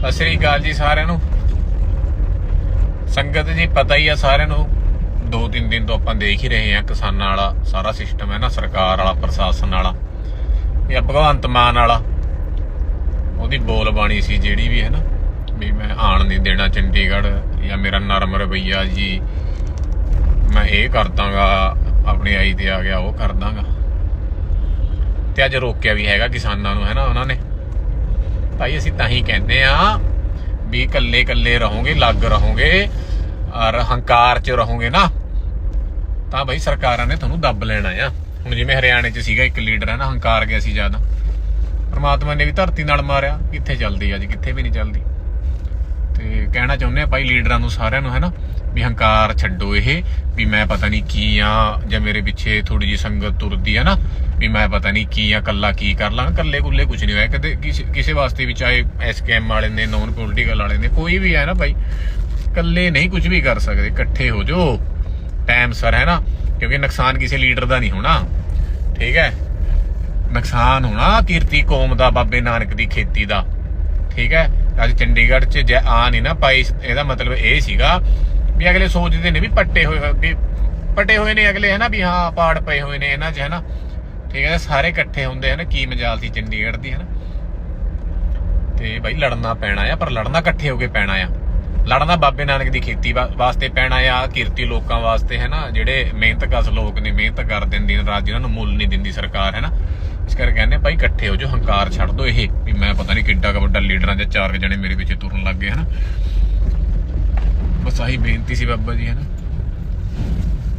ਸਤਿ ਸ੍ਰੀ ਅਕਾਲ ਜੀ ਸਾਰਿਆਂ ਨੂੰ। ਸੰਗਤ ਜੀ, ਪਤਾ ਹੀ ਆ ਸਾਰਿਆਂ ਨੂੰ ਦੋ ਤਿੰਨ ਦਿਨ ਤੋਂ ਆਪਾਂ ਦੇਖ ਹੀ ਰਹੇ ਹਾਂ ਕਿਸਾਨਾਂ ਵਾਲਾ ਸਾਰਾ ਸਿਸਟਮ ਹੈ ਨਾ, ਸਰਕਾਰ ਵਾਲਾ, ਪ੍ਰਸ਼ਾਸਨ ਵਾਲਾ ਇਹ ਭਗਵੰਤ ਮਾਨ ਵਾਲਾ। ਉਹਦੀ ਬੋਲ ਬਾਣੀ ਸੀ ਜਿਹੜੀ ਵੀ ਹੈ ਨਾ, ਵੀ ਮੈਂ ਆਣ ਨਹੀਂ ਦੇਣਾ ਚੰਡੀਗੜ੍ਹ ਜਾਂ ਮੇਰਾ ਨਰਮ ਰਵਈਆ ਜੀ। ਮੈਂ ਇਹ ਕਰ ਦਾਂਗਾ, ਆਪਣੀ ਆਈ ਤੇ ਆ ਗਿਆ, ਉਹ ਕਰ ਦਾਂਗਾ। ਤੇ ਅੱਜ ਰੋਕਿਆ ਵੀ ਹੈਗਾ ਕਿਸਾਨਾਂ ਨੂੰ, ਹੈ ਨਾ ਉਹਨਾਂ ਨੇ। ਭਾਈ, ਅਸੀਂ ਤਾਂ ਹੀ ਕਹਿੰਦੇ ਆ ਵੀ ਇਕੱਲੇ ਇਕੱਲੇ ਰਹੋਗੇ ਲੱਗ ਰਹੋਗੇ, ਔਰ ਹੰਕਾਰ 'ਚ ਰਹੋਗੇ ਨਾ, ਤਾਂ ਭਾਈ ਸਰਕਾਰਾਂ ਨੇ ਤੁਹਾਨੂੰ ਦੱਬ ਲੈਣਾ ਆ। ਹੁਣ ਜਿਵੇਂ ਹਰਿਆਣੇ 'ਚ ਸੀਗਾ ਇੱਕ ਲੀਡਰ, ਹੈ ਨਾ, ਹੰਕਾਰ ਗਿਆ ਸੀ ਜ਼ਿਆਦਾ। ਪਰਮਾਤਮਾ ਨੇ ਵੀ ਧਰਤੀ ਨਾਲ ਮਾਰਿਆ, ਕਿੱਥੇ ਚੱਲਦੀ ਅੱਜ ਕਿੱਥੇ ਵੀ ਨਹੀਂ ਚੱਲਦੀ। ਤੇ ਕਹਿਣਾ ਚਾਹੁੰਦੇ ਆ ਭਾਈ ਲੀਡਰਾਂ ਨੂੰ ਸਾਰਿਆਂ ਨੂੰ, ਹੈ ਨਾ ਵੀ ਹੰਕਾਰ ਛੱਡੋ ਇਹ, ਵੀ ਮੈਂ ਪਤਾ ਨਹੀਂ ਕੀ ਆ, ਜਾਂ ਮੇਰੇ ਪਿੱਛੇ ਥੋੜੀ ਜੀ ਸੰਗਤ ਤੁਰਦੀ ਹੈ ਨਾ, ਵੀ ਮੈਂ ਪਤਾ ਨਹੀਂ ਕੀ ਆ ਕੱਲਾ ਕੀ ਕਰ ਲਾਂ ਕੱਲੇ ਕੁੱਲੇ ਕੁਝ ਨਹੀਂ ਹੋਇਆ। ਕਦੇ ਕਿਸੇ- ਵਾਸਤੇ ਵੀ ਚਾਹੇ ਐਸਕੇਐਮ ਵਾਲੇ ਨੇ ਨੌਨ ਪੋਲੀਟੀਕਲ ਵਾਲੇ ਨੇ, ਕੋਈ ਵੀ ਹੈ ਨਾ ਭਾਈ ਕੱਲੇ ਨਹੀਂ ਕੁਝ ਵੀ ਕਰ ਸਕਦੇ, ਇਕੱਠੇ ਹੋ ਜਾਓ। ਟਾਈਮ ਸਰ ਹੈ ਨਾ, ਕਿਉਂਕਿ ਨੁਕਸਾਨ ਕਿਸੇ ਲੀਡਰ ਦਾ ਨਹੀਂ ਹੋਣਾ। ਠੀਕ ਹੈ? ਨੁਕਸਾਨ ਹੋਣਾ ਕੀਰਤੀ ਕੌਮ ਦਾ, ਬਾਬੇ ਨਾਨਕ ਦੀ ਖੇਤੀ ਦਾ। ਠੀਕ ਹੈ? ਅੱਜ ਚੰਡੀਗੜ੍ਹ 'ਚ ਜੇ ਆ ਨਹੀਂ ਨਾ ਪਾਈ, ਇਹਦਾ ਮਤਲਬ ਇਹ ਸੀਗਾ ਵੀ ਅਗਲੇ ਸੋਚਦੇ ਨੇ ਵੀ ਪੱਟੇ ਹੋਏ ਵੀ ਪੱਟੇ ਹੋਏ ਨੇ ਅਗਲੇ, ਹਨਾ, ਵੀ ਹਾਂ, ਪਾੜ ਪਏ ਹੋਏ ਨੇ ਇਹਨਾਂ 'ਚ ਹੈ ਠੀਕ ਹੈ, ਸਾਰੇ ਇਕੱਠੇ ਹੁੰਦੇ ਹਨ, ਕੀ ਮਜਾਲ ਸੀ ਚੰਡੀਗੜ੍ਹ ਦੀ ਹੈ ਤੇ ਭਾਈ ਲੜਨਾ ਪੈਣਾ ਆ, ਪਰ ਲੜਨਾ ਇਕੱਠੇ ਹੋ ਕੇ ਪੈਣਾ ਆ। ਲੜਨਾ ਬਾਬੇ ਨਾਨਕ ਦੀ ਖੇਤੀ ਵਾਸਤੇ ਪੈਣਾ ਆ, ਕਿਰਤੀ ਲੋਕਾਂ ਵਾਸਤੇ ਹੈ ਨਾ ਜਿਹੜੇ ਮਿਹਨਤਕਸ਼ ਲੋਕ ਨੇ, ਮਿਹਨਤ ਕਰਦੇ ਨੇ ਦਿਨ ਰਾਤ ਜਿਨ੍ਹਾਂ ਨੂੰ ਮੁੱਲ ਨਹੀਂ ਦਿੰਦੀ ਸਰਕਾਰ ਹੈ ਨਾ ਇਸ ਕਰਕੇ ਕਹਿੰਦੇ ਭਾਈ ਇਕੱਠੇ ਹੋ ਜੋ ਹੰਕਾਰ ਛੱਡ ਦੋ ਇਹ, ਵੀ ਮੈਂ ਪਤਾ ਨਹੀਂ ਕਿੱਡਾ ਕੁ ਵੱਡਾ ਲੀਡਰਾਂ ਦੇ ਚਾਰ ਜਣੇ ਮੇਰੇ ਪਿੱਛੇ ਤੁਰਨ ਲੱਗ ਗਏ ਹੈ ਬਸ ਆਹੀ ਬੇਨਤੀ ਸੀ ਬਾਬਾ ਜੀ, ਹਨਾ।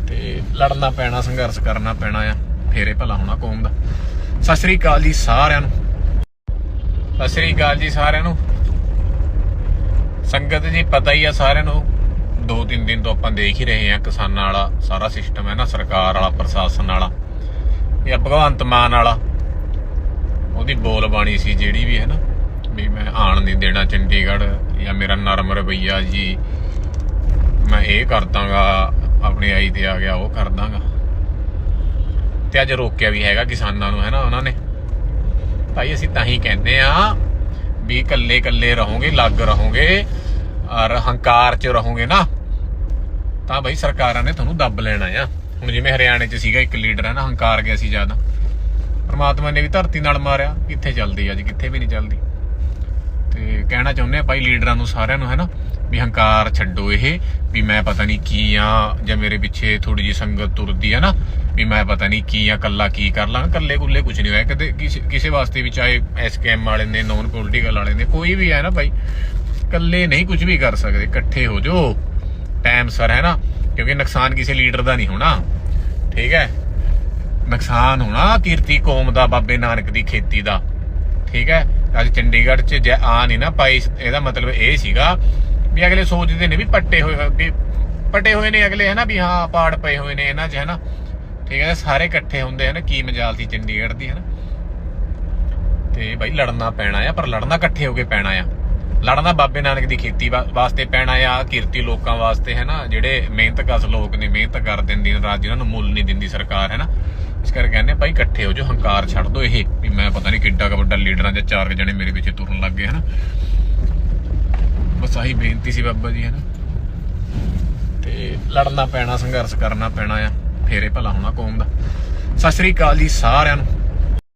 ਤੇ ਲੜਨਾ ਪੈਣਾ, ਸੰਘਰਸ਼ ਕਰਨਾ ਪੈਣਾ ਆ, ਫੇਰੇ ਭਲਾ ਹੋਣਾ ਕੌਮ ਦਾ। ਸਤਿ ਸ੍ਰੀ ਅਕਾਲ ਜੀ ਸਾਰਿਆਂ ਨੂੰ। ਸਤਿ ਸ੍ਰੀ ਅਕਾਲ ਜੀ ਸਾਰਿਆਂ ਨੂੰ। ਸੰਗਤ ਜੀ, ਪਤਾ ਹੀ ਆ ਸਾਰਿਆਂ ਨੂੰ ਦੋ ਤਿੰਨ ਦਿਨ ਤੋਂ ਆਪਾਂ ਦੇਖ ਹੀ ਰਹੇ ਹਾਂ ਕਿਸਾਨਾਂ ਵਾਲਾ ਸਾਰਾ ਸਿਸਟਮ ਹੈ ਨਾ ਸਰਕਾਰ ਵਾਲਾ, ਪ੍ਰਸ਼ਾਸਨ ਵਾਲਾ ਇਹ ਭਗਵੰਤ ਮਾਨ ਵਾਲਾ। ਉਹਦੀ ਬੋਲ ਬਾਣੀ ਸੀ ਜਿਹੜੀ ਵੀ ਹੈ ਨਾ ਵੀ ਮੈਂ ਆਣ ਨਹੀਂ ਦੇਣਾ, ਚੰਡੀਗੜ੍ਹ ਜਾਂ ਮੇਰਾ ਨਰਮ ਰਵਈਆ ਜੀ ਮੈਂ ਇਹ ਕਰ ਦਾਂਗਾ ਆਪਣੀ ਆਈ ਤੇ ਆ ਗਿਆ, ਉਹ ਕਰ ਦਾਂਗਾ ਤੇ ਅੱਜ ਰੋਕਿਆ ਵੀ ਹੈਗਾ ਕਿਸਾਨਾਂ ਨੂੰ ਹੈ ਨਾ ਉਹਨਾਂ ਨੇ? ਭਾਈ, ਅਸੀਂ ਤਾਂ ਹੀ ਕਹਿੰਦੇ ਆ ਵੀ ਕੱਲੇ ਕੱਲੇ ਰਹੋਗੇ, ਲੱਗ ਰਹੋਗੇ, ਔਰ ਹੰਕਾਰ 'ਚ ਰਹੋਗੇ ਨਾ, ਤਾਂ ਭਾਈ ਸਰਕਾਰਾਂ ਨੇ ਤੁਹਾਨੂੰ ਦੱਬ ਲੈਣਾ ਆ। ਹੁਣ ਜਿਵੇਂ ਹਰਿਆਣੇ 'ਚ ਸੀਗਾ ਇੱਕ ਲੀਡਰ ਹੈ ਨਾ ਹੰਕਾਰ ਗਿਆ ਸੀ ਜ਼ਿਆਦਾ। ਪਰਮਾਤਮਾ ਨੇ ਵੀ ਧਰਤੀ ਨਾਲ ਮਾਰਿਆ, ਕਿੱਥੇ ਚੱਲਦੀ ਅੱਜ, ਕਿੱਥੇ ਵੀ ਨਹੀਂ ਚੱਲਦੀ। ਤੇ ਕਹਿਣਾ ਚਾਹੁੰਦੇ ਆ ਭਾਈ ਲੀਡਰਾਂ ਨੂੰ, ਸਾਰਿਆਂ ਨੂੰ ਹੈ ਨਾ ਵੀ ਹੰਕਾਰ ਛੱਡੋ ਇਹ, ਵੀ ਮੈਂ ਪਤਾ ਨਹੀਂ ਕੀ ਆ, ਜਾਂ ਮੇਰੇ ਪਿੱਛੇ ਥੋੜੀ ਜੀ ਸੰਗਤ ਤੁਰਦੀ ਹੈ ਨਾ, ਵੀ ਮੈਂ ਪਤਾ ਨਹੀਂ ਕੀ ਆ ਕੱਲਾ ਕੀ ਕਰ ਲਾਂ ਕੱਲੇ ਕੁੱਲੇ ਕੁਝ ਨਹੀਂ ਹੋਇਆ। ਕਦੇ ਕਿਸੇ- ਵਾਸਤੇ ਵੀ ਚਾਹੇ ਐਸਕੇਐਮ ਵਾਲੇ ਨੇ ਨੌਨ ਪੋਲੀਟੀਕਲ ਵਾਲੇ ਨੇ, ਕੋਈ ਵੀ ਹੈ ਨਾ ਭਾਈ ਕੱਲੇ ਨਹੀਂ ਕੁਝ ਵੀ ਕਰ ਸਕਦੇ, ਇਕੱਠੇ ਹੋ ਜਾਓ। ਟਾਈਮ ਸਰ ਹੈ ਨਾ, ਕਿਉਂਕਿ ਨੁਕਸਾਨ ਕਿਸੇ ਲੀਡਰ ਦਾ ਨਹੀਂ ਹੋਣਾ। ਠੀਕ ਹੈ? ਨੁਕਸਾਨ ਹੋਣਾ ਕੀਰਤੀ ਕੌਮ ਦਾ, ਬਾਬੇ ਨਾਨਕ ਦੀ ਖੇਤੀ ਦਾ। ਠੀਕ ਹੈ? ਅੱਜ ਚੰਡੀਗੜ੍ਹ 'ਚ ਜੇ ਆ ਨਹੀਂ ਨਾ ਪਾਈ, ਇਹਦਾ ਮਤਲਬ ਇਹ ਸੀਗਾ ਵੀ ਅਗਲੇ ਸੋਚਦੇ ਨੇ ਵੀ ਪੱਟੇ ਹੋਏ ਵੀ ਪੱਟੇ ਹੋਏ ਨੇ ਅਗਲੇ, ਹਨਾ, ਵੀ ਹਾਂ, ਪਾੜ ਪਏ ਹੋਏ ਨੇ ਇਹਨਾਂ 'ਚ ਹੈ ਠੀਕ ਹੈ ਸਾਰੇ ਇਕੱਠੇ ਹੁੰਦੇ ਹਨ, ਕੀ ਮਜਾਲ ਸੀ ਚੰਡੀਗੜ੍ਹ ਦੀ ਹੈ ਤੇ ਭਾਈ ਲੜਨਾ ਪੈਣਾ ਆ, ਪਰ ਲੜਨਾ ਇਕੱਠੇ ਹੋ ਕੇ ਪੈਣਾ ਆ। ਲੜਨਾ ਬਾਬੇ ਨਾਨਕ ਦੀ ਖੇਤੀ ਵਾਸਤੇ ਪੈਣਾ ਆ, ਕਿਰਤੀ ਲੋਕਾਂ ਵਾਸਤੇ ਹੈ ਨਾ ਜਿਹੜੇ ਮਿਹਨਤਕਸ਼ ਲੋਕ ਨੇ, ਮਿਹਨਤ ਕਰਦੇ ਨੇ ਰਾਤ ਜਿਨ੍ਹਾਂ ਨੂੰ ਮੁੱਲ ਨਹੀਂ ਦਿੰਦੀ ਸਰਕਾਰ ਹੈ ਨਾ ਇਸ ਕਰਕੇ ਕਹਿੰਦੇ ਭਾਈ ਇਕੱਠੇ ਹੋ ਜੋ ਹੰਕਾਰ ਛੱਡ ਦੋ ਇਹ, ਵੀ ਮੈਂ ਪਤਾ ਨਹੀਂ ਕਿੱਡਾ ਕ ਵੱਡਾ ਲੀਡਰਾਂ ਦੇ ਚਾਰ ਜਣੇ ਮੇਰੇ ਪਿੱਛੇ ਤੁਰਨ ਲੱਗ ਗਏ ਹੈ ਬਸ ਆਹੀ ਬੇਨਤੀ ਸੀ ਬਾਬਾ ਜੀ ਹੈ ਨਾ ਤੇ ਲੜਨਾ ਪੈਣਾ, ਸੰਘਰਸ਼ ਕਰਨਾ ਪੈਣਾ ਆ। ਫੇਰੇ ਭਲਾ ਹੋਣਾ ਕੌਮ ਦਾ। ਸਤਿ ਸ੍ਰੀ ਅਕਾਲ ਜੀ ਸਾਰਿਆਂ ਨੂੰ।